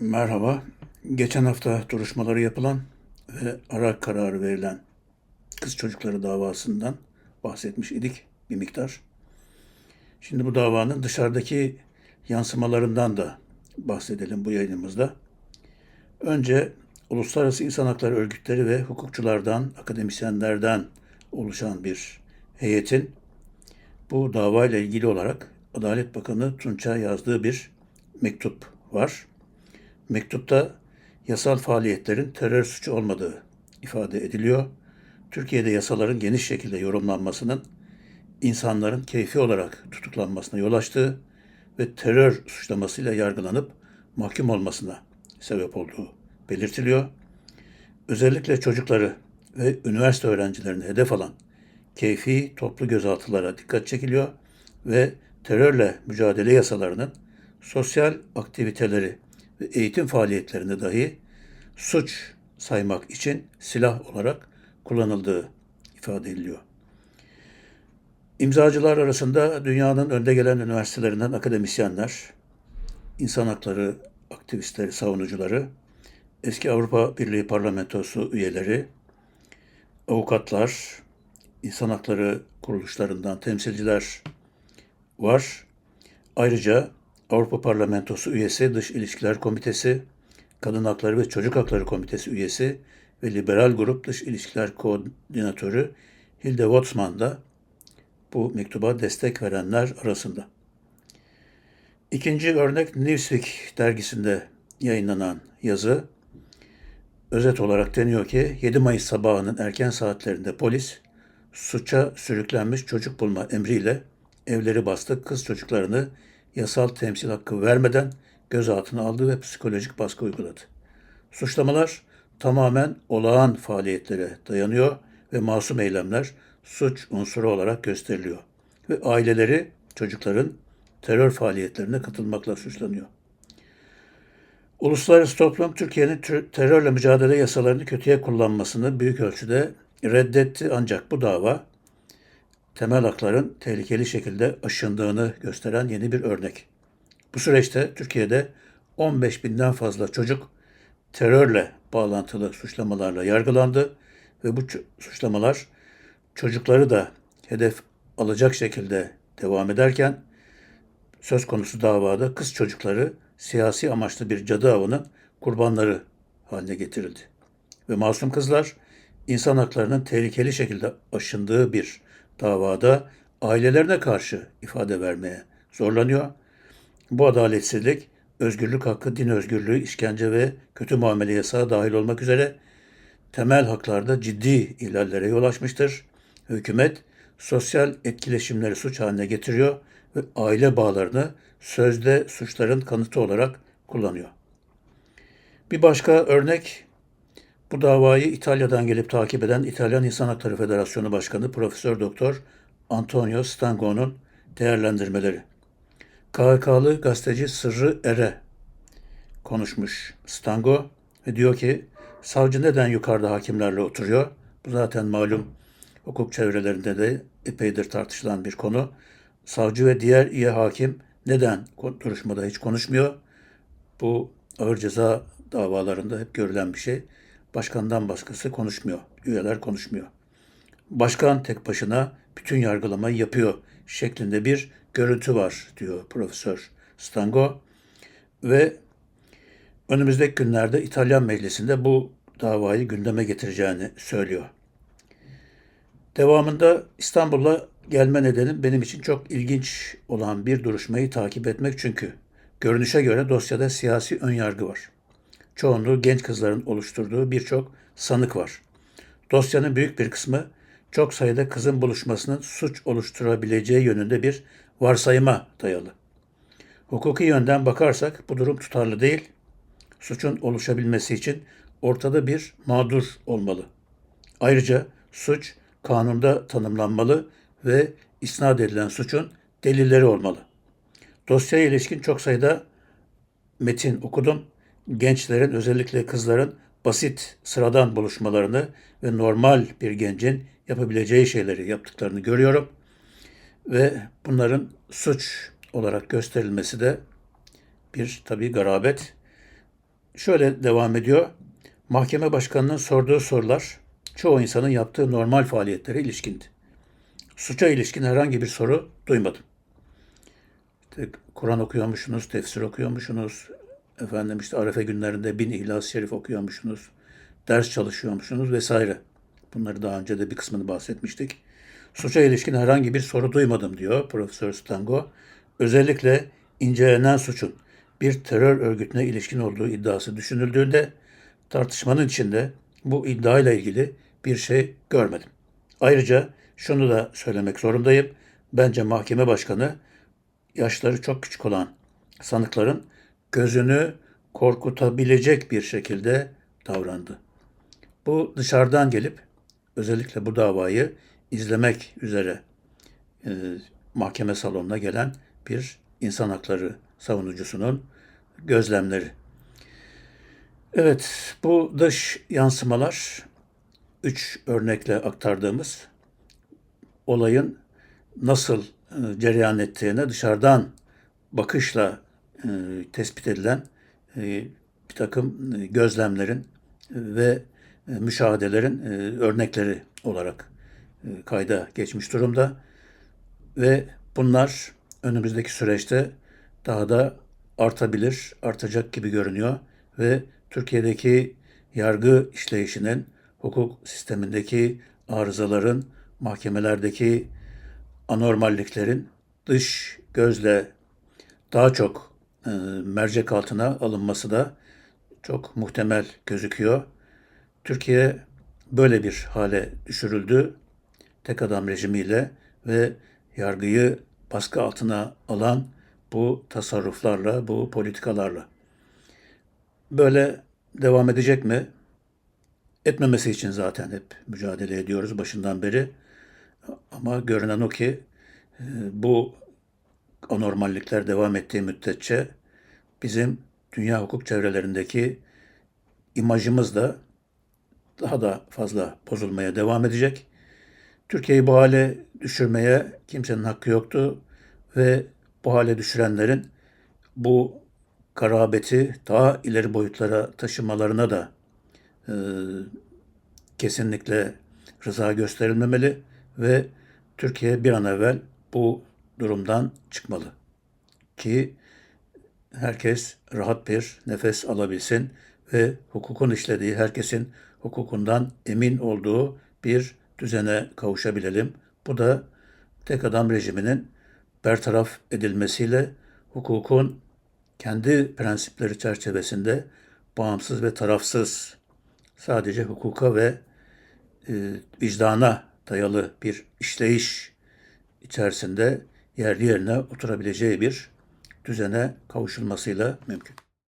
Merhaba. Geçen hafta duruşmaları yapılan ve ara kararı verilen kız çocukları davasından bahsetmiş idik bir miktar. Şimdi bu davanın dışarıdaki yansımalarından da bahsedelim bu yayınımızda. Önce uluslararası insan hakları örgütleri ve hukukçulardan, akademisyenlerden oluşan bir heyetin bu davayla ilgili olarak Adalet Bakanı Tunç'a yazdığı bir mektup var. Mektupta yasal faaliyetlerin terör suçu olmadığı ifade ediliyor. Türkiye'de yasaların geniş şekilde yorumlanmasının insanların keyfi olarak tutuklanmasına yol açtığı ve terör suçlamasıyla yargılanıp mahkum olmasına sebep olduğu belirtiliyor. Özellikle çocukları ve üniversite öğrencilerini hedef alan keyfi toplu gözaltılara dikkat çekiliyor ve terörle mücadele yasalarının sosyal aktiviteleri eğitim faaliyetlerini dahi suç saymak için silah olarak kullanıldığı ifade ediliyor. İmzacılar arasında dünyanın önde gelen üniversitelerinden akademisyenler, insan hakları aktivistleri, savunucuları, eski Avrupa Birliği Parlamentosu üyeleri, avukatlar, insan hakları kuruluşlarından temsilciler var. Ayrıca Avrupa Parlamentosu üyesi, Dış İlişkiler Komitesi, Kadın Hakları ve Çocuk Hakları Komitesi üyesi ve Liberal Grup Dış İlişkiler Koordinatörü Hilde Watsman da bu mektuba destek verenler arasında. İkinci örnek Newsweek dergisinde yayınlanan yazı. Özet olarak deniyor ki 7 Mayıs sabahının erken saatlerinde polis suça sürüklenmiş çocuk bulma emriyle evleri bastı, kız çocuklarını yasal temsil hakkı vermeden gözaltına aldı ve psikolojik baskı uyguladı. Suçlamalar tamamen olağan faaliyetlere dayanıyor ve masum eylemler suç unsuru olarak gösteriliyor. Ve aileleri çocukların terör faaliyetlerine katılmakla suçlanıyor. Uluslararası toplum Türkiye'nin terörle mücadele yasalarını kötüye kullanmasını büyük ölçüde reddetti ancak bu dava temel hakların tehlikeli şekilde aşındığını gösteren yeni bir örnek. Bu süreçte Türkiye'de 15 binden fazla çocuk terörle bağlantılı suçlamalarla yargılandı ve bu suçlamalar çocukları da hedef alacak şekilde devam ederken söz konusu davada kız çocukları siyasi amaçlı bir cadı avının kurbanları haline getirildi. Ve masum kızlar insan haklarının tehlikeli şekilde aşındığı bir davada ailelerine karşı ifade vermeye zorlanıyor. Bu adaletsizlik özgürlük hakkı, din özgürlüğü, işkence ve kötü muamele yasağı dahil olmak üzere temel haklarda ciddi ihlallere yol açmıştır. Hükümet sosyal etkileşimleri suç haline getiriyor ve aile bağlarını sözde suçların kanıtı olarak kullanıyor. Bir başka örnek bu davayı İtalya'dan gelip takip eden İtalyan İnsan Hakları Federasyonu Başkanı Profesör Doktor Antonio Stango'nun değerlendirmeleri. KHK'lı gazeteci Sırrı Ere konuşmuş Stango ve diyor ki savcı neden yukarıda hakimlerle oturuyor? Bu zaten malum hukuk çevrelerinde de epeydir tartışılan bir konu. Savcı ve diğer iyi hakim neden duruşmada hiç konuşmuyor? Bu ağır ceza davalarında hep görülen bir şey. Başkandan başkası konuşmuyor. Üyeler konuşmuyor. Başkan tek başına bütün yargılamayı yapıyor şeklinde bir görüntü var diyor Profesör Stango. Ve önümüzdeki günlerde İtalyan Meclisi'nde bu davayı gündeme getireceğini söylüyor. Devamında İstanbul'a gelme nedenim benim için çok ilginç olan bir duruşmayı takip etmek çünkü görünüşe göre dosyada siyasi önyargı var çoğunluğu genç kızların oluşturduğu birçok sanık var. Dosyanın büyük bir kısmı çok sayıda kızın buluşmasının suç oluşturabileceği yönünde bir varsayıma dayalı. Hukuki yönden bakarsak bu durum tutarlı değil. Suçun oluşabilmesi için ortada bir mağdur olmalı. Ayrıca suç kanunda tanımlanmalı ve isnat edilen suçun delilleri olmalı. Dosyaya ilişkin çok sayıda metin okudum gençlerin özellikle kızların basit, sıradan buluşmalarını ve normal bir gencin yapabileceği şeyleri yaptıklarını görüyorum. Ve bunların suç olarak gösterilmesi de bir tabii garabet. şöyle devam ediyor. Mahkeme başkanının sorduğu sorular çoğu insanın yaptığı normal faaliyetlere ilişkindi. Suça ilişkin herhangi bir soru duymadım. İşte Kur'an okuyormuşsunuz, tefsir okuyormuşsunuz, efendim işte Arefe günlerinde bin İhlas-ı Şerif okuyormuşsunuz, ders çalışıyormuşsunuz vesaire. Bunları daha önce de bir kısmını bahsetmiştik. Suça ilişkin herhangi bir soru duymadım diyor Profesör Stango. Özellikle incelenen suçun bir terör örgütüne ilişkin olduğu iddiası düşünüldüğünde tartışmanın içinde bu iddiayla ilgili bir şey görmedim. Ayrıca şunu da söylemek zorundayım. Bence mahkeme başkanı yaşları çok küçük olan sanıkların gözünü korkutabilecek bir şekilde davrandı. Bu dışarıdan gelip özellikle bu davayı izlemek üzere e, mahkeme salonuna gelen bir insan hakları savunucusunun gözlemleri. Evet, bu dış yansımalar üç örnekle aktardığımız olayın nasıl e, cereyan ettiğine dışarıdan bakışla e, tespit edilen e, bir takım e, gözlemlerin ve müşahedelerin örnekleri olarak kayda geçmiş durumda. Ve bunlar önümüzdeki süreçte daha da artabilir, artacak gibi görünüyor ve Türkiye'deki yargı işleyişinin, hukuk sistemindeki arızaların, mahkemelerdeki anormalliklerin dış gözle daha çok e, mercek altına alınması da çok muhtemel gözüküyor. Türkiye böyle bir hale düşürüldü tek adam rejimiyle ve yargıyı baskı altına alan bu tasarruflarla, bu politikalarla. Böyle devam edecek mi? Etmemesi için zaten hep mücadele ediyoruz başından beri. Ama görünen o ki e, bu anormallikler devam ettiği müddetçe bizim dünya hukuk çevrelerindeki imajımız da daha da fazla bozulmaya devam edecek. Türkiye'yi bu hale düşürmeye kimsenin hakkı yoktu ve bu hale düşürenlerin bu garabeti daha ileri boyutlara taşımalarına da e, kesinlikle rıza gösterilmemeli ve Türkiye bir an evvel bu durumdan çıkmalı ki herkes rahat bir nefes alabilsin ve hukukun işlediği herkesin hukukundan emin olduğu bir düzene kavuşabilelim. Bu da tek adam rejiminin bertaraf edilmesiyle hukukun kendi prensipleri çerçevesinde bağımsız ve tarafsız sadece hukuka ve e, vicdana dayalı bir işleyiş içerisinde yerli yerine oturabileceği bir düzene kavuşulmasıyla mümkün.